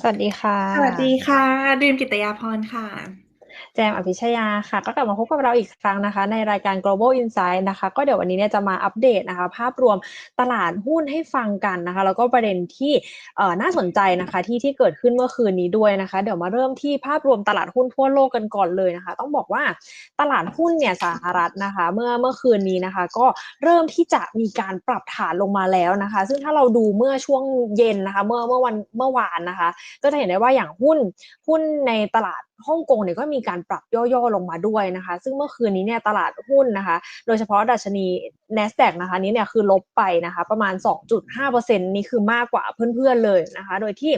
สวัสดีค่ะ สวัสดีค่ะดีมกิตยาพรค่ะ แจมอภิชยาค่ะ ก็กลับมาพบกับเราอีกครั้งนะคะ ในรายการ global insight นะคะ ก็เดี๋ยววันนี้เนี่ยจะมาอัปเดตนะคะ ภาพรวมตลาดหุ้นให้ฟังกันนะคะ แล้วก็ประเด็นที่น่าสนใจนะคะที่ที่เกิดขึ้นเมื่อคืนนี้ด้วยนะคะ เดี๋ยวมาเริ่มที่ภาพรวมตลาดหุ้นทั่วโลกกันก่อนเลยนะคะ ต้องบอกว่าตลาดหุ้นเนี่ยสหรัฐนะคะ เมื่อเมื่อคืนนี้นะคะ ก็เริ่มที่จะมีการปรับฐานลงมาแล้วนะคะ ซึ่งถ้าเราดูเมื่อช่วงเย็นนะคะ เมื่อเมื่อวันเมื่อวานนะคะ ก็จะเห็นได้ว่าอย่างหุ้นหุ้นในตลาด ฮ่องกงเนี่ยก็มีการปรับย่อๆลงมาด้วยนะคะ ซึ่งเมื่อคืนนี้เนี่ยตลาดหุ้นนะคะ โดยเฉพาะดัชนี NASDAQ นะคะนี้เนี่ยคือลบไปนะคะประมาณ 2.5%นี่คือมากกว่าเพื่อนๆเลยนะคะ โดยที่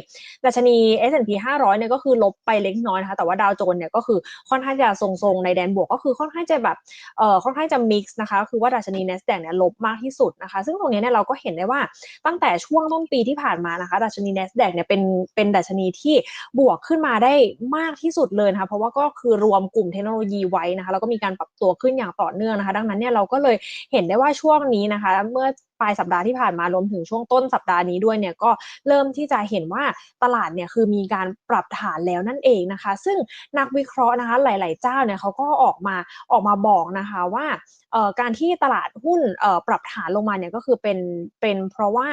ดัชนี S&P 500เนี่ยก็คือลบไปเล็กน้อยนะคะ แต่ว่าดาวโจนส์เนี่ยก็คือค่อนข้างจะทรงๆในแดนบวกก็คือค่อนข้างจะแบบเอ่อค่อนข้างจะมิกซ์นะคะ คือว่าดัชนี NASDAQ เนี่ยลบมากที่สุดนะคะ ซึ่งตรงนี้เนี่ยเราก็เห็นได้ว่าตั้งแต่ช่วงต้นปีที่ผ่านมานะคะดัชนี NASDAQ เนี่ยเป็นเป็นดัชนีที่บวกขึ้นมาได้มากที่สุดเลยนะคะเพราะว่าก็คือรวมกลุ่มเทคโนโลยีไว้นะคะแล้วก็มีการปรับตัวขึ้นอย่างต่อเนื่องนะคะ ดังนั้นเนี่ยเราก็เลยเห็นได้ว่าช่วงนี้นะคะ เมื่อ ปลายสัปดาห์ที่ผ่านมารวมถึงช่วงต้นสัปดาห์นี้ด้วยเนี่ยก็เริ่มที่จะเห็นว่าตลาดเนี่ยคือมีการปรับฐานแล้วนั่นเองนะคะ ซึ่งนักวิเคราะห์นะคะหลาย ๆ เจ้าเนี่ยเขาก็ออกมาออกมาบอกนะคะว่าการที่ตลาดหุ้นปรับฐานลงมาเนี่ยก็คือเป็นเป็นเพราะว่า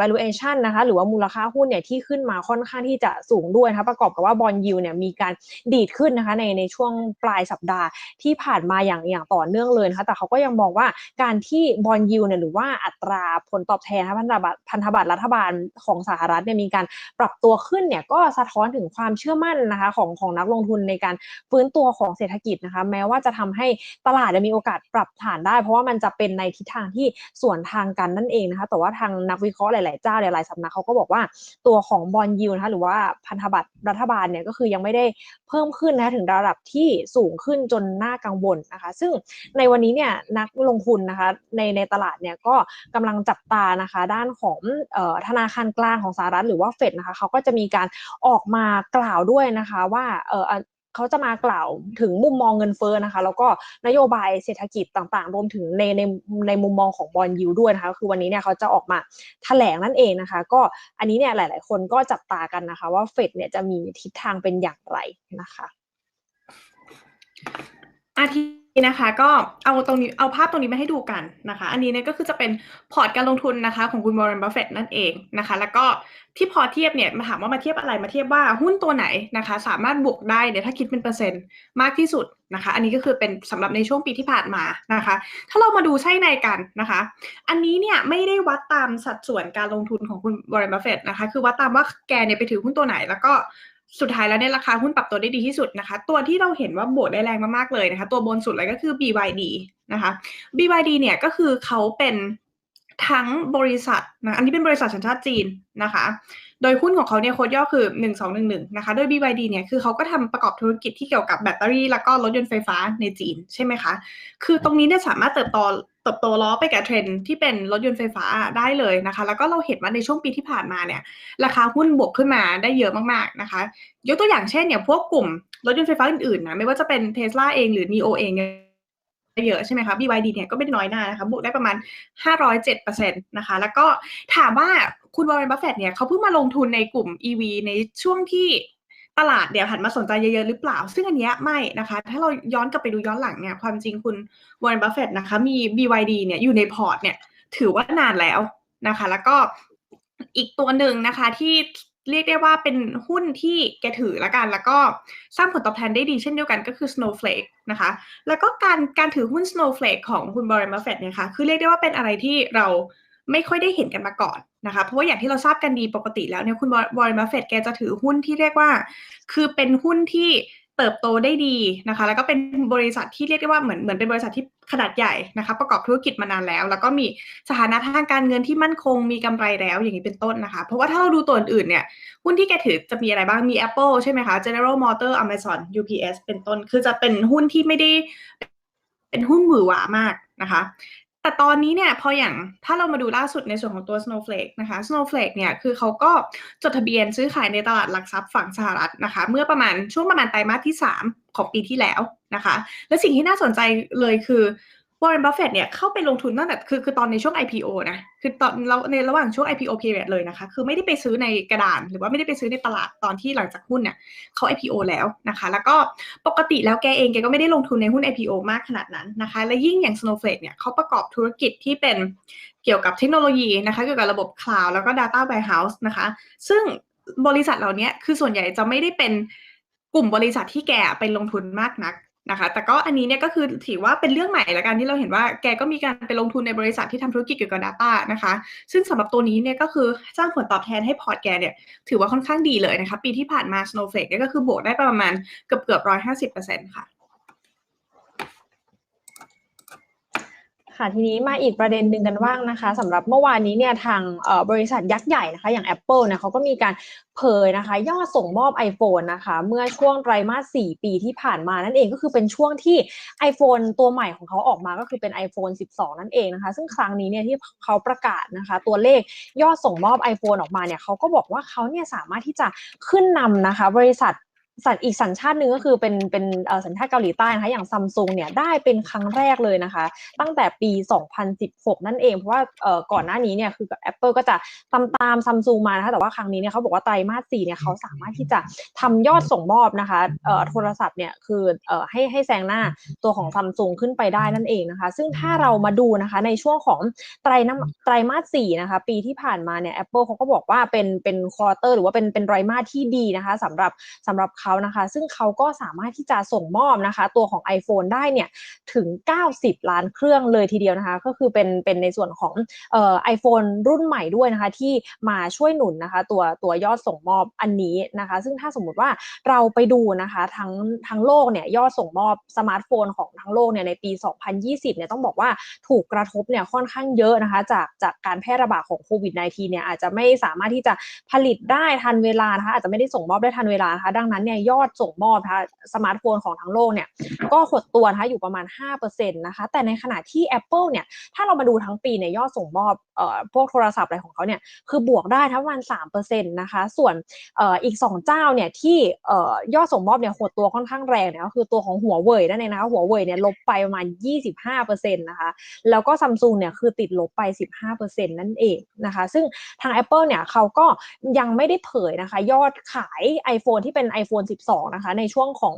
valuation นะคะหรือว่ามูลค่าหุ้นเนี่ยที่ขึ้นมาค่อนข้างที่จะสูงด้วยนะคะประกอบกับว่าบอลยูเนี่ยมีการดีดขึ้นนะคะในในช่วงปลายสัปดาห์ที่ผ่านมาอย่างอย่างต่อเนื่องเลยนะคะแต่เขาก็ยังมองว่าการที่บอลยูเนี่ยหรือว่าอัตราผลตอบแทนพันธบัตรพันธบัตรรัฐบาลของสหรัฐเนี่ยมีการปรับตัวขึ้นเนี่ยก็สะท้อนถึงความเชื่อมั่นนะคะของของนักลงทุนในการฟื้นตัวของเศรษฐกิจนะคะแม้ว่าจะทำให้ตลาดมีโอกาสปรับฐานได้ เพราะว่ามันจะเป็นในทิศทางที่สวนทางกันนั่นเองนะคะแต่ว่าทางนักวิเคราะห์หลาย ๆ เจ้าหลาย ๆสำนักเขาก็บอกว่าตัวของบอลยูนะคะหรือว่าพันธบัตรรัฐบาลเนี่ยก็คือยังไม่ได้เพิ่มขึ้นนะถึงระดับที่สูงขึ้นจนน่ากังวลนะคะ ซึ่งในวันนี้เนี่ยนักลงทุนนะคะในในตลาดเนี่ยก็กำลังจับตานะคะ ด้านของธนาคารกลางของสหรัฐหรือว่าเฟดนะคะเขาก็จะมีการออกมากล่าวด้วยนะคะว่าเขาจะมากล่าวถึงมุมมองเงินเฟ้อนะคะ แล้วก็นโยบายเศรษฐกิจต่างๆ รวมถึงในในในมุมมองของบอลยูด้วยนะคะ คือวันนี้เนี่ยเขาจะออกมาแถลงนั่นเองนะคะ ก็อันนี้เนี่ยหลาย ๆ คนก็จับตากันนะคะ ว่าเฟดเนี่ยจะมีทิศทางเป็นอย่างไรนะคะอาทิ นะคะ ก็เอาตรงนี้เอาภาพตรงนี้มาให้ดูกันนะคะ อันนี้เนี่ยก็คือจะเป็นพอร์ตการลงทุนนะคะของคุณบรอนบัฟเฟตนั่นเองนะคะ แล้วก็ที่พอเทียบเนี่ยมาถามว่ามาเทียบอะไรมาเทียบว่าหุ้นตัวไหนนะคะ สามารถบวกได้เนี่ยถ้าคิดเป็นเปอร์เซ็นต์มากที่สุดนะคะ อันนี้ก็คือเป็นสำหรับในช่วงปีที่ผ่านมานะคะ ถ้าเรามาดูใช่ในกันนะคะ อันนี้เนี่ยไม่ได้วัดตามสัดส่วนการลงทุนของคุณบรอนบัฟเฟตนะคะ คือวัดตามว่าแกเนี่ยไปถือหุ้นตัวไหน แล้วก็ สุดท้ายแล้วเนี่ยราคาหุ้นปรับตัวได้ดีที่สุดนะคะ ตัวที่เราเห็นว่าบวกได้แรงมากๆเลยนะคะ ตัวบนสุดเลยก็คือ BYD นะคะ BYD เนี่ยก็คือเขาเป็นทั้งบริษัทนะอันนี้เป็นบริษัทสัญชาติจีนนะคะ โดยหุ้นของเขาเนี่ยโคดย่อคือ 1211 นะคะ โดย BYD เนี่ยคือเขาก็ทำประกอบธุรกิจที่เกี่ยวกับแบตเตอรี่ แล้วก็รถยนต์ไฟฟ้าในจีนใช่ไหมคะ คือตรงนี้เนี่ยสามารถเติบโต ติบโตล้อไปกับเทรนที่เป็นรถยนต์ไฟฟ้าได้เลยนะคะ แล้วก็เราเห็นว่าในช่วงปีที่ผ่านมาเนี่ยราคาหุ้นบวกขึ้นมาได้เยอะมากๆนะคะ ยกตัวอย่างเช่นเนี่ยพวกกลุ่มรถยนต์ไฟฟ้าอื่นๆนะไม่ว่าจะเป็นเทสลาเองหรือ NIO เองเนี่ยเยอะใช่ไหมคะ BYD เนี่ยก็ไม่น้อยหน้านะคะ บวกได้ประมาณ 507%นะคะ แล้วก็ถามว่าคุณวอร์เรนบัฟเฟตเนี่ยเขาเพิ่งมาลงทุนในกลุ่ม EV ในช่วงที่ ตลาดเดี๋ยวหันมาสนใจเยอะๆหรือเปล่า ซึ่งอันนี้ไม่นะคะ ถ้าเราย้อนกลับไปดูย้อนหลังเนี่ยความจริงคุณวอร์เรนบัฟเฟตนะคะมี BYD เนี่ยอยู่ในพอร์ตเนี่ยถือว่านานแล้วนะคะ แล้วก็อีกตัวหนึ่งนะคะที่เรียกได้ว่าเป็นหุ้นที่แกถือละกัน แล้วก็สร้างผลตอบแทนได้ดีเช่นเดียวกันก็คือ Snowflake นะคะ แล้วก็การการถือหุ้น Snowflake ของคุณบรอนบัฟเฟตเนี่ยค่ะคือเรียกได้ว่าเป็นอะไรที่เรา ไม่ค่อยได้เห็นกันมาก่อนนะคะ เพราะว่าอย่างที่เราทราบกันดีปกติแล้วเนี่ยคุณบรอนบัฟเฟตแกจะถือหุ้นที่เรียกว่า คือเป็นหุ้นที่เติบโตได้ดีนะคะ แล้วก็เป็นบริษัทที่เรียกได้ว่าเหมือนเหมือนเป็นบริษัทที่ขนาดใหญ่นะคะ ประกอบธุรกิจมานานแล้ว แล้วก็มีสถานะทางการเงินที่มั่นคงมีกำไรแล้วอย่างนี้เป็นต้นนะคะ เพราะว่าถ้าเราดูตัวอื่นเนี่ยหุ้นที่แกถือจะมีอะไรบ้างมี Apple ใช่ไหมคะ General Motor Amazon UPS เป็นต้น คือจะเป็นหุ้นที่ไม่ได้เป็นหุ้นหวือหวามากนะคะ แต่ตอนนี้เนี่ยพออย่างถ้าเรามาดูล่าสุดในส่วนของตัว Snowflake นะคะ Snowflake เนี่ยคือเขาก็จดทะเบียนซื้อขายในตลาดหลักทรัพย์ฝั่งสหรัฐนะคะ เมื่อประมาณช่วงประมาณไตรมาสที่ 3 ของปีที่แล้วนะคะ และสิ่งที่น่าสนใจเลยคือ วอร์เรนบัฟเฟตเนี่ยเข้าไปลงทุนตั้งแต่คือคือตอนในช่วง IPO นะคือตอนเราในระหว่างช่วง IPO period เลยนะคะ คือไม่ได้ไปซื้อในกระดาน หรือว่าไม่ได้ไปซื้อในตลาดตอนที่หลังจากหุ้นเนี่ยเขา IPO แล้วนะคะ แล้วก็ปกติแล้วแกเองแกก็ไม่ได้ลงทุนในหุ้น IPO มากขนาดนั้นนะคะ และยิ่งอย่าง Snowflake เนี่ยเขาประกอบธุรกิจที่เป็นเกี่ยวกับเทคโนโลยีนะคะเกี่ยวกับระบบ cloud แล้วก็ data warehouse นะคะ ซึ่งบริษัทเหล่านี้คือส่วนใหญ่จะไม่ได้เป็นกลุ่มบริษัทที่แกไปลงทุนมากนัก นะคะ แต่ก็อันนี้เนี่ยก็คือถือว่าเป็นเรื่องใหม่ละกันที่เราเห็นว่าแกก็มีการไปลงทุนในบริษัทที่ทำธุรกิจเกี่ยวกับ Data นะคะ ซึ่งสำหรับตัวนี้เนี่ยก็คือสร้างผลตอบแทนให้พอร์ตแกเนี่ยถือว่าค่อนข้างดีเลยนะคะ ปีที่ผ่านมา Snowflake เนี่ยก็คือบวกได้ประมาณเกือบเกือบร้อยห้าสิบเปอร์เซ็นต์ค่ะ ค่ะทีนี้มาอีกประเด็นหนึ่งกันบ้างนะคะสำหรับเมื่อวานนี้เนี่ยทางบริษัทยักษ์ใหญ่นะคะ อย่าง Apple เนี่ยเขาก็มีการเผยนะคะยอดส่งมอบ iPhone นะคะ เมื่อช่วงไตรมาส 4 ปีที่ผ่านมานั่นเองก็คือเป็นช่วงที่ iPhone ตัวใหม่ของเขาออกมาก็คือเป็น iPhone 12 นั่นเองนะคะ ซึ่งครั้งนี้เนี่ยที่เขาประกาศนะคะ ตัวเลขยอดส่งมอบ iPhone ออกมาเนี่ยเขาก็บอกว่าเขาเนี่ยสามารถที่จะขึ้นนำนะคะ บริษัท สัญอีกสัญชาติหนึ่งก็คือเป็นเป็นสัญชาติเกาหลีใต้นะคะอย่างซัมซุงเนี่ยได้เป็นครั้งแรกเลยนะคะ ตั้งแต่ปี 2016 นั่นเอง เพราะว่าก่อนหน้านี้เนี่ยคือ Apple ก็จะตามตามซัมซุงมานะคะแต่ว่าครั้งนี้เนี่ยเขาบอกว่าไตรมาส4เนี่ยเขาสามารถที่จะทำยอดส่งมอบนะคะโทรศัพท์เนี่ยคือให้ให้แซงหน้าตัวของซัมซุงขึ้นไปได้นั่นเองนะคะ ซึ่งถ้าเรามาดูนะคะในช่วงของไตรน้ไตรมาส4นะคะปีที่ผ่านมาเนี่ย Apple เขาก็บอกว่าเป็นเป็นควอเตอร์หรือว่าเป็นเป็นไตรมาสที่ดีนะคะสำหรับสำหรับเขานะคะ ซึ่งเขาก็สามารถที่จะส่งมอบนะคะ ตัวของ iPhone ได้เนี่ยถึง 90 ล้านเครื่องเลยทีเดียวนะคะ ก็คือเป็นเป็นในส่วนของเอ่อไอโฟนรุ่นใหม่ด้วยนะคะ ที่มาช่วยหนุนนะคะ ตัวตัวยอดส่งมอบอันนี้นะคะ ซึ่งถ้าสมมุติว่าเราไปดูนะคะทั้งทั้งโลกเนี่ยยอดส่งมอบสมาร์ทโฟนของทั้งโลกเนี่ยในปี 2020 เนี่ยต้องบอกว่าถูกกระทบเนี่ยค่อนข้างเยอะนะคะ จากจากการแพร่ระบาดของโควิด -19 เนี่ยอาจจะไม่สามารถที่จะผลิตได้ทันเวลานะคะอาจจะไม่ได้ส่งมอบได้ทันเวลานะคะดังนั้นเนี่ยยอดส่งมอบนะคะสมาร์ทโฟนของทั้งโลกเนี่ยก็หดตัวนะคะอยู่ประมาณ5%นะคะแต่ในขณะที่ Apple เนี่ยถ้าเรามาดูทั้งปีเนี่ยยอดส่งมอบ พวกโทรศัพท์อะไรของเขาเนี่ยคือบวกได้ทั้งประมาณ3%นะคะส่วนเอ่ออีก2เจ้าเนี่ยที่ยอดส่งมอบเนี่ยหดตัวค่อนข้างแรงเนี่ยก็คือตัวของหัวเว่ยนั่นเองนะคะหัวเว่ยเนี่ยลบไปประมาณ 25%นะคะแล้วก็ซัมซุงเนี่ยคือติดลบไป 15%นั่นเองนะคะซึ่งทาง Apple เนี่ยเขาก็ยังไม่ได้เผยนะคะยอดขาย iPhone ที่เป็น iPhone 12 นะคะในช่วงของ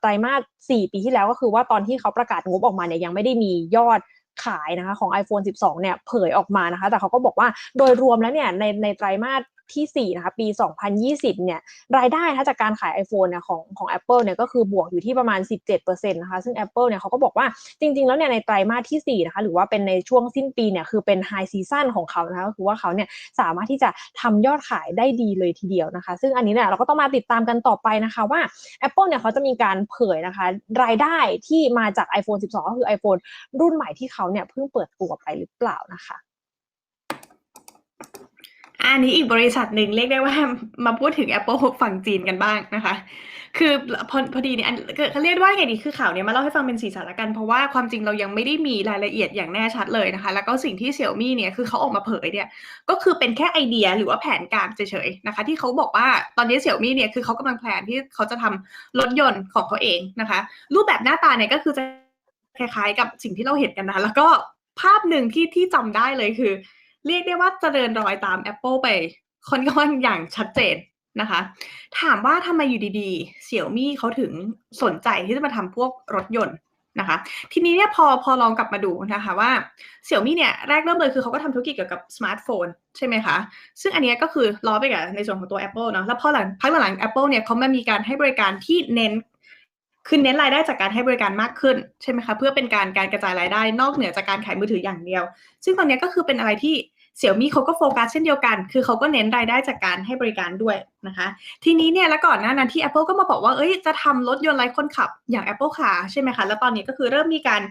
ไตรมาส 4 ปีที่แล้วก็คือว่าตอนที่เขาประกาศงบออกมาเนี่ยยังไม่ได้มียอด ขายนะคะของ iPhone 12 เนี่ยเผยออกมานะคะ แต่เขาก็บอกว่าโดยรวมแล้วเนี่ยในในไตรมาส ที่4นะคะปี 2020เนี่ยรายได้ถ้าจากการขาย iPhone เนี่ยของของ Apple เนี่ยก็คือบวกอยู่ที่ประมาณ 17%นะคะซึ่ง Apple เนี่ยเขาก็บอกว่าจริง ๆ แล้วเนี่ยในไตรมาสที่4นะคะหรือว่าเป็นในช่วงสิ้นปีเนี่ยคือเป็นไฮซีซันของเขานะคะก็คือว่าเขาเนี่ยสามารถที่จะทำยอดขายได้ดีเลยทีเดียวนะคะ ซึ่งอันนี้เนี่ยเราก็ต้องมาติดตามกันต่อไปนะคะว่า Apple เนี่ยเขาจะมีการเผยนะคะ รายได้ที่มาจาก iPhone 12 ก็คือ iPhone รุ่นใหม่ที่เขาเนี่ยเพิ่งเปิดตัวไปหรือเปล่านะคะ อันนี้อีกบริษัทหนึ่งเรียกได้ว่ามาพูดถึง Apple ฝั่งจีนกันบ้างนะคะ คือพอพอดีเนี่ยเขาเรียกว่าไงดีคือข่าวเนี้ยมาเล่าให้ฟังเป็นสีสันละกัน เพราะว่าความจริงเรายังไม่ได้มีรายละเอียดอย่างแน่ชัดเลยนะคะ แล้วก็สิ่งที่เสี่ยวมี่เนี่ยคือเขาออกมาเผยเนี่ยก็คือเป็นแค่ไอเดียหรือว่าแผนการเฉยๆนะคะ ที่เขาบอกว่าตอนนี้เสี่ยวมี่เนี่ยคือเขากำลังแผนที่เขาจะทำรถยนต์ของเขาเองนะคะ รูปแบบหน้าตาเนี่ยก็คือจะคล้ายๆ กับสิ่งที่เราเห็นกันนะแล้วก็ภาพหนึ่งที่ที่จำได้เลยคือ เรียกได้ว่าจะเดินรอยตาม Apple ไปค่อนข้างอย่างชัดเจนนะคะ ถามว่าทำไมอยู่ดีๆเสี่ยวมี่เขาถึงสนใจที่จะมาทำพวกรถยนต์นะคะ ทีนี้เนี่ยพอพอลองกลับมาดูนะคะว่าเสี่ยวมี่เนี่ยแรกเริ่มเลยคือเขาก็ทำธุรกิจเกี่ยวกับสมาร์ทโฟนใช่ไหมคะ ซึ่งอันนี้ก็คือล้อไปกับในส่วนของตัว Apple เนาะแล้วพอหลังพักหลัง Apple เนี่ยเขามามีการให้บริการที่เน้น คือเน้นรายได้จากการให้บริการมากขึ้นใช่ไหมคะเพื่อเป็นการการกระจายรายได้นอกเหนือจากการขายมือถืออย่างเดียว ซึ่งตอนนี้ก็คือเป็นอะไรที่เสี่ยมี่เขาก็โฟกัสเช่นเดียวกัน คือเขาก็เน้นรายได้จากการให้บริการด้วยนะคะ ทีนี้เนี่ยแล้วก่อนหน้านั้นที่ Apple ก็มาบอกว่า เอ้ย จะทำรถยนต์ไร้คนขับอย่าง Apple Car ใช่ไหมคะ แล้วตอนนี้ก็คือเริ่มมีการ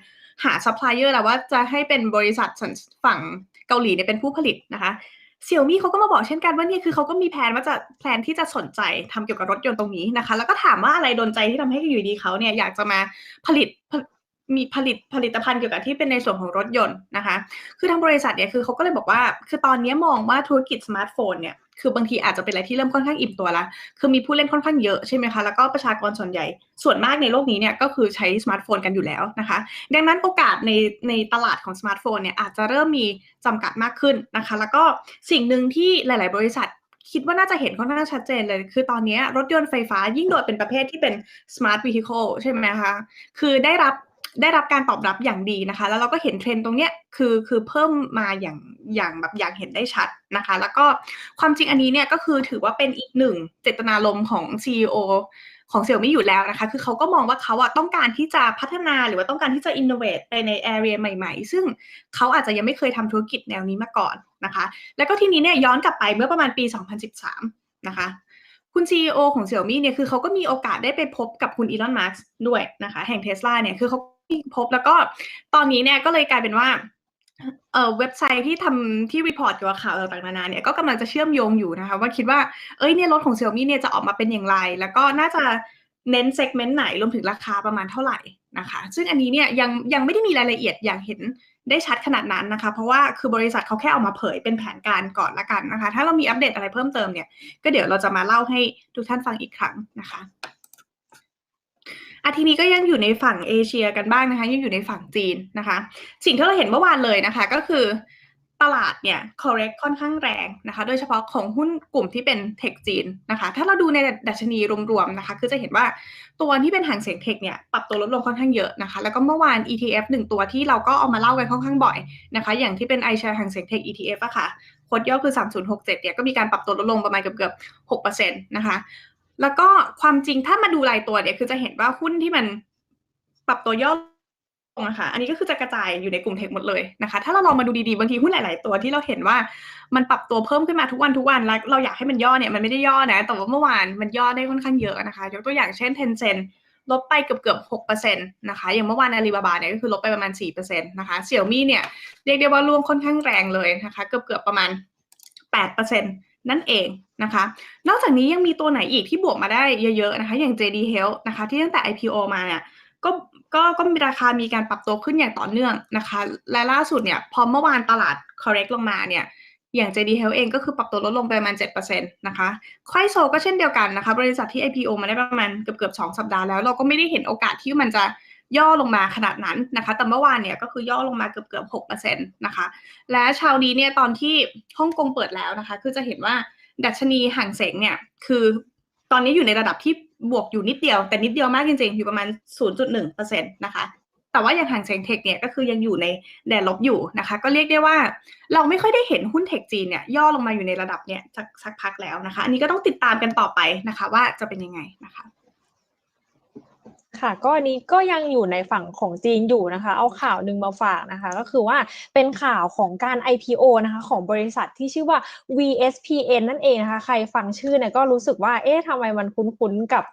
หาซัพพลายเออร์แล้วว่าจะให้เป็นบริษัทฝั่งเกาหลีเนี่ยเป็นผู้ผลิตนะคะ เสี่ยมี่เขาก็มาบอกเช่นกันว่าเนี่ยคือเขาก็มีแผนว่าจะแผนที่จะสนใจทำเกี่ยวกับรถยนต์ตรงนี้นะคะ แล้วก็ถามว่าอะไรโดนใจที่ทำให้อยู่ดีเขาเนี่ยอยากจะมาผลิต มีผลิตผลิตภัณฑ์เกี่ยวกับที่เป็นในส่วนของรถยนต์นะคะ คือทางบริษัทเนี่ยคือเขาก็เลยบอกว่า คือตอนนี้มองว่าธุรกิจสมาร์ทโฟนเนี่ย คือบางทีอาจจะเป็นอะไรที่เริ่มค่อนข้างอิ่มตัวละ คือมีผู้เล่นค่อนข้างเยอะใช่ไหมคะ แล้วก็ประชากรส่วนใหญ่ ส่วนมากในโลกนี้เนี่ยก็คือใช้สมาร์ทโฟนกันอยู่แล้วนะคะ ดังนั้นโอกาสในในตลาดของสมาร์ทโฟนเนี่ยอาจจะเริ่มมีจำกัดมากขึ้นนะคะ แล้วก็สิ่งหนึ่งที่หลาย ๆ บริษัทคิดว่าน่าจะเห็นค่อนข้างชัดเจนเลย คือตอนนี้รถยนต์ไฟฟ้ายิ่งโดยเป็นประเภทที่เป็น smart vehicle ใช่ไหมคะ คือได้รับ ได้รับการตอบรับอย่างดีนะคะ แล้วเราก็เห็นเทรนด์ตรงเนี้ยคือคือเพิ่มมาอย่างอย่างแบบอย่างเห็นได้ชัดนะคะ แล้วก็ความจริงอันนี้เนี่ยก็คือถือว่าเป็นอีกหนึ่งเจตนารมณ์ของ CEO ของเซี่ยมี่อยู่แล้วนะคะ คือเขาก็มองว่าเขาอะต้องการที่จะพัฒนาหรือว่าต้องการที่จะ innovate ไปใน area ใหม่ ๆ ซึ่งเขาอาจจะยังไม่เคยทำธุรกิจแนวนี้มาก่อนนะคะ แล้วก็ทีนี้เนี่ยย้อนกลับไปเมื่อประมาณปี 2013 นะคะ คุณ CEO ของ Xiaomi เนี่ยคือเขาก็มีโอกาสได้ไปพบกับคุณอีลอนมาร์กด้วยนะคะ แห่ง Tesla เนี่ยคือเขา พบแล้วก็ตอนนี้เนี่ยก็เลยกลายเป็นว่าเอ่อเว็บไซต์ที่ทำที่รีพอร์ตเกี่ยวกับข่าวต่างๆนานาเนี่ยก็กำลังจะเชื่อมโยงอยู่นะคะ ว่าคิดว่าเอ้ยเนี่ยรถของ Xiaomi เนี่ยจะออกมาเป็นอย่างไร แล้วก็น่าจะเน้นเซกเมนต์ไหนรวมถึงราคาประมาณเท่าไหร่นะคะ ซึ่งอันนี้เนี่ยยังยังไม่ได้มีรายละเอียดอย่างเห็นได้ชัดขนาดนั้นนะคะ เพราะว่าคือบริษัทเขาแค่เอามาเผยเป็นแผนการก่อนละกันนะคะ ถ้าเรามีอัปเดตอะไรเพิ่มเติมเนี่ยก็เดี๋ยวเราจะมาเล่าให้ทุกท่านฟังอีกครั้งนะคะ อาทีนี้ก็ยังอยู่ในฝั่งเอเชียกันบ้างนะคะ ยังอยู่ในฝั่งจีนนะคะ สิ่งที่เราเห็นเมื่อวานเลยนะคะก็คือตลาดเนี่ย correct ค่อนข้างแรงนะคะ โดยเฉพาะของหุ้นกลุ่มที่เป็นเทคจีนนะคะ ถ้าเราดูในดัชนีรวมๆนะคะ คือจะเห็นว่าตัวที่เป็นหางเสียงเทคเนี่ยปรับตัวลดลงค่อนข้างเยอะนะคะ แล้วก็เมื่อวาน ETF หนึ่งตัวที่เราก็เอามาเล่ากันค่อนข้างบ่อยนะคะ อย่างที่เป็น i share หางเสียงเทค ETF อะค่ะโคดย่อคือ 3067เนี่ยก็มีการปรับตัวลดลงประมาณเกือบๆ6%นะคะ แล้วก็ความจริงถ้ามาดูรายตัวเนี่ยคือจะเห็นว่าหุ้นที่มันปรับตัวย่อลงนะคะอันนี้ก็คือจะกระจายอยู่ในกลุ่มเทคหมดเลยนะคะ ถ้าเราลองมาดูดีๆบางทีหุ้นหลาย ๆ ตัวที่เราเห็นว่ามันปรับตัวเพิ่มขึ้นมาทุกวันทุกวันแล้วเราอยากให้มันย่อเนี่ยมันไม่ได้ย่อนะ แต่ว่าเมื่อวานมันย่อได้ค่อนข้างเยอะนะคะยกตัวอย่างเช่น Tencent ลบไปเกือบเกือบหกเปอร์เซ็นต์นะคะ อย่างเมื่อวานอาลีบาบาเนี่ยก็คือลบไปประมาณสี่เปอร์เซ็นต์นะคะเสี่ยวมี่เนี่ยเรียกได้ว่าร่วงค่อนข้างแรงเลยนะคะ เกือบเกือบประมาณแปดเปอร์เซ็นต์ นั่นเองนะคะ นอกจากนี้ยังมีตัวไหนอีกที่บวกมาได้เยอะๆนะคะ อย่าง JD Health นะคะ ที่ตั้งแต่ IPO มาเนี่ยก็ก็ก็มีราคามีการปรับตัวขึ้นอย่างต่อเนื่องนะคะ และล่าสุดเนี่ยพอเมื่อวานตลาด correct ลงมาเนี่ยอย่าง JD Health เองก็คือปรับตัวลดลงไปประมาณ 7%นะคะไคโซก็เช่นเดียวกันนะคะ บริษัทที่ IPO มาได้ประมาณเกือบเกือบ2สัปดาห์แล้ว เราก็ไม่ได้เห็นโอกาสที่มันจะ ย่อลงมาขนาดนั้นนะคะ แต่เมื่อวานเนี่ยก็คือย่อลงมาเกือบเกือบ6%นะคะ และเชาวนี้เนี่ยตอนที่ฮ่องกงเปิดแล้วนะคะ คือจะเห็นว่าดัชนีห่างเสงเนี่ยคือตอนนี้อยู่ในระดับที่บวกอยู่นิดเดียว แต่นิดเดียวมากจริงๆ อยู่ประมาณ 0.1%นะคะแต่ว่าอย่างห่างเสงเทคเนี่ยก็คือยังอยู่ในแดนลบอยู่นะคะ ก็เรียกได้ว่าเราไม่ค่อยได้เห็นหุ้นเทคจีนเนี่ยย่อลงมาอยู่ในระดับเนี่ยสักสักพักแล้วนะคะ อันนี้ก็ต้องติดตามกันต่อไปนะคะ ว่าจะเป็นยังไงนะคะ ค่ะก็อันนี้ก็ยังอยู่ในฝั่งของจีนอยู่นะคะ เอาข่าวหนึ่งมาฝากนะคะ ก็คือว่าเป็นข่าวของการ IPO นะคะของบริษัทที่ชื่อว่า VSPN นั่นเองนะคะ ใครฟังชื่อเนี่ยก็รู้สึกว่าเอ๊ะทำไมมันคุ้นๆกับ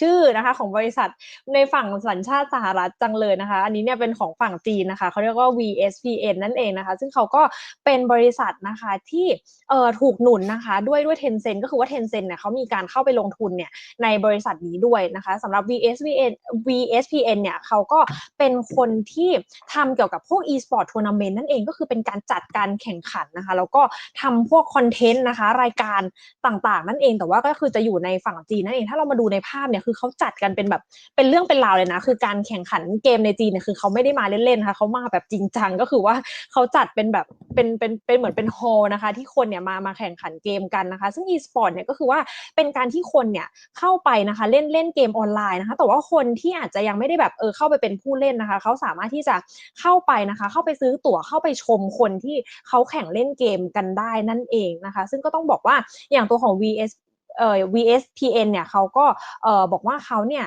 ชื่อนะคะของบริษัทในฝั่งสัญชาติสหรัฐจังเลยนะคะ อันนี้เนี่ยเป็นของฝั่งจีนนะคะเขาเรียกว่า VSPN นั่นเองนะคะ ซึ่งเขาก็เป็นบริษัทนะคะที่เอ่อถูกหนุนนะคะด้วยด้วย Tencent ก็คือว่า Tencent เนี่ยเขามีการเข้าไปลงทุนเนี่ยในบริษัทนี้ด้วยนะคะสำหรับ VSPN VSPN เนี่ยเขาก็เป็นคนที่ทำเกี่ยวกับพวก e-sport tournament นั่นเองก็คือเป็นการจัดการแข่งขันนะคะแล้วก็ทำพวกคอนเทนต์นะคะ รายการต่างๆ นั่นเอง แต่ว่าก็คือจะอยู่ในฝั่งจีนนั่นเองถ้าเรามาดูในภาพเนี่ยคือเขาจัดกันเป็นแบบเป็นเรื่องเป็นราวเลยนะ คือการแข่งขันเกมในจีนเนี่ยคือเขาไม่ได้มาเล่นๆนะคะเขามาแบบจริงจังก็คือว่าเขาจัดเป็นแบบเป็นเป็นเป็นเหมือนเป็นฮอลนะคะ ที่คนเนี่ยมามาแข่งขันเกมกันนะคะ ซึ่ง e-sport เนี่ยก็คือว่าเป็นการที่คนเนี่ยเข้าไปนะคะ เล่นเล่นเกมออนไลน์นะคะ แต่ว่าคนที่อาจจะยังไม่ได้แบบเออเข้าไปเป็นผู้เล่นนะคะ เขาสามารถที่จะเข้าไปนะคะ เข้าไปซื้อตั๋วเข้าไปชมคนที่เขาแข่งเล่นเกมกันได้นั่นเองนะคะ ซึ่งก็ต้องบอกว่าอย่างตัวของ VS เอ่อ VSPN เนี่ยเขาก็เอ่อบอกว่าเขาเนี่ย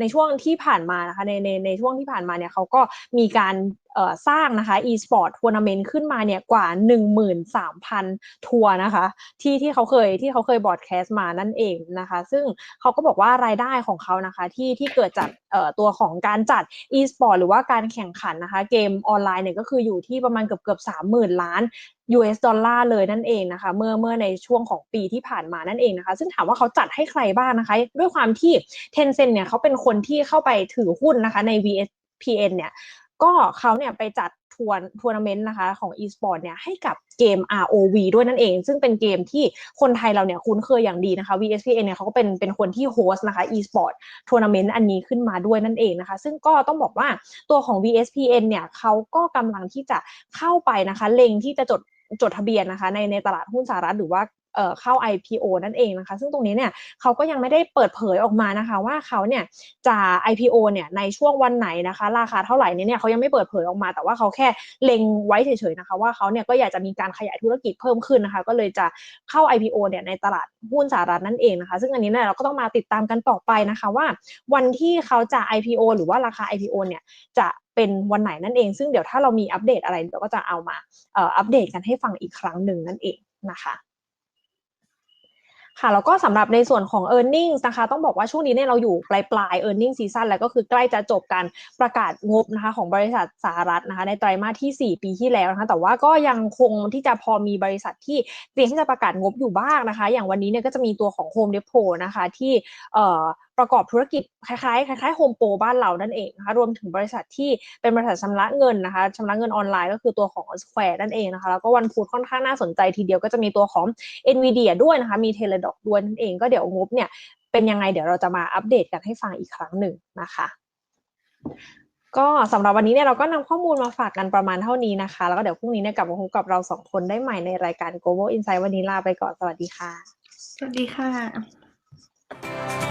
ในช่วงที่ผ่านมานะคะในในในช่วงที่ผ่านมาเนี่ยเขาก็มีการ สร้างนะคะ e-sport tournament ขึ้นมาเนี่ยกว่า 13,000 ทัวร์นะคะ ที่ที่เขาเคยที่เขาเคยบอดแคสต์มานั่นเองนะคะ ซึ่งเขาก็บอกว่ารายได้ของเขานะคะที่ที่เกิดจากตัวของการจัด e-sport หรือว่าการแข่งขันนะคะ เกมออนไลน์เนี่ยก็คืออยู่ที่ประมาณเกือบเกือบ30,000 ล้าน US ดอลลาร์เลยนั่นเองนะคะเมื่อเมื่อในช่วงของปีที่ผ่านมานั่นเองนะคะ ซึ่งถามว่าเขาจัดให้ใครบ้างนะคะ ด้วยความที่ Tencent เนี่ยเขาเป็นคนที่เข้าไปถือหุ้นนะคะใน VS VSPN เนี่ย ก็เขาเนี่ยไปจัดทัวร์ทัวร์นาเมนต์นะคะของ e-sport เนี่ยให้กับเกม ROV ด้วยนั่นเอง ซึ่งเป็นเกมที่คนไทยเราเนี่ยคุ้นเคยอย่างดีนะคะ VSPN เนี่ยเขาก็เป็นเป็นคนที่โฮสต์นะคะ e-sport ทัวร์นาเมนต์อันนี้ขึ้นมาด้วยนั่นเองนะคะ ซึ่งก็ต้องบอกว่าตัวของ VSPN เนี่ยเขาก็กำลังที่จะเข้าไปนะคะ เล็งที่จะจดจดทะเบียนนะคะในในตลาดหุ้นสหรัฐหรือว่า เข้า IPO นั่นเองนะคะ ซึ่งตรงนี้เนี่ยเขาก็ยังไม่ได้เปิดเผยออกมานะคะว่าเขาเนี่ยจะ IPO เนี่ยในช่วงวันไหนนะคะ ราคาเท่าไหร่เนี่ยเขายังไม่เปิดเผยออกมา แต่ว่าเขาแค่เล็งไว้เฉยๆนะคะว่าเขาเนี่ยก็อยากจะมีการขยายธุรกิจเพิ่มขึ้นนะคะ ก็เลยจะเข้า IPO เนี่ยในตลาดหุ้นสหรัฐนั่นเองนะคะ ซึ่งอันนี้เนี่ยเราก็ต้องมาติดตามกันต่อไปนะคะว่า วันที่เขาจะ IPO หรือว่าราคา IPO เนี่ยจะเป็นวันไหนนั่นเอง ซึ่งเดี๋ยวถ้าเรามีอัปเดตอะไรเราก็จะเอามาอัปเดตกันให้ฟังอีกครั้งหนึ่งนั่นเองนะคะ ค่ะแล้วก็สำหรับในส่วนของ e a r n i n g นะคะ ต้องบอกว่าช่วงนี้เนี่ยเราอยู่ปลายปลาย e a r n i n g ซีซั่นแล้วก็คือใกล้จะจบการประกาศงบนะคะของบริษัทสหรัฐนะคะในไตรมาสที่ 4 ปีที่แล้วนะคะ แต่ว่าก็ยังคงที่จะพอมีบริษัทที่เตรียมที่จะประกาศงบอยู่บ้างนะคะ อย่างวันนี้เนี่ยก็จะมีตัวของ Home Depot นะคะที่เอ่อ ประกอบธุรกิจคล้ายๆคล้ายๆ Home Pro บ้านเรานั่นเองนะคะรวมถึงบริษัทที่เป็นบริษัทชำระเงินนะคะชำระเงินออนไลน์ก็คือตัวของ Square นั่นเองนะคะแล้วก็วันพุธค่อนข้างน่าสนใจทีเดียวก็จะมีตัวของ NVIDIA ด้วยนะคะมี Teladoc ด้วยนั่นเองก็เดี๋ยวงบเนี่ยเป็นยังไงเดี๋ยวเราจะมาอัปเดตกันให้ฟังอีกครั้งหนึ่งนะคะก็สำหรับวันนี้เนี่ยเราก็นำข้อมูลมาฝากกันประมาณเท่านี้นะคะ แล้วก็เดี๋ยวพรุ่งนี้เนี่ยกลับมาพบกับเราสองคนได้ใหม่ในรายการ Global Insight วันนี้ลาไปก่อนสวัสดีค่ะ สวัสดีค่ะ